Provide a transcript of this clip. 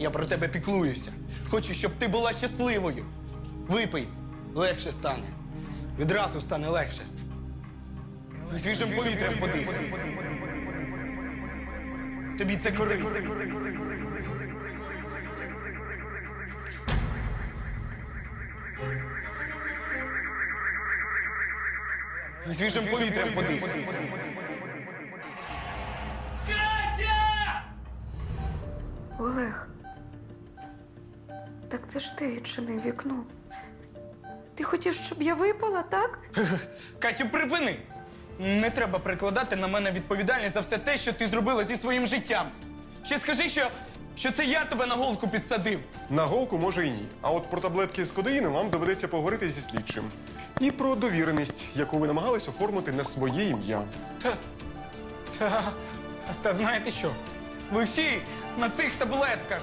Я про тебе піклуюся. Хочу, щоб ти була щасливою. Випий, легше стане. Відразу стане легше. Свіжим повітрям подихай. Тобі це корисно. Свіжим повітрям подихай. Катя! Олег. Так це ж ти відчинив вікно. Ти хотів, щоб я випала, так? Катю, припини! Не треба прикладати на мене відповідальність за все те, що ти зробила зі своїм життям. Ще скажи, що, що це я тебе на голку підсадив. На голку може і ні. А от про таблетки з кодеїном вам доведеться поговорити зі слідчим. І про довіреність, яку ви намагались оформити на своє ім'я. Та, та, та знаєте що? Ви всі на цих таблетках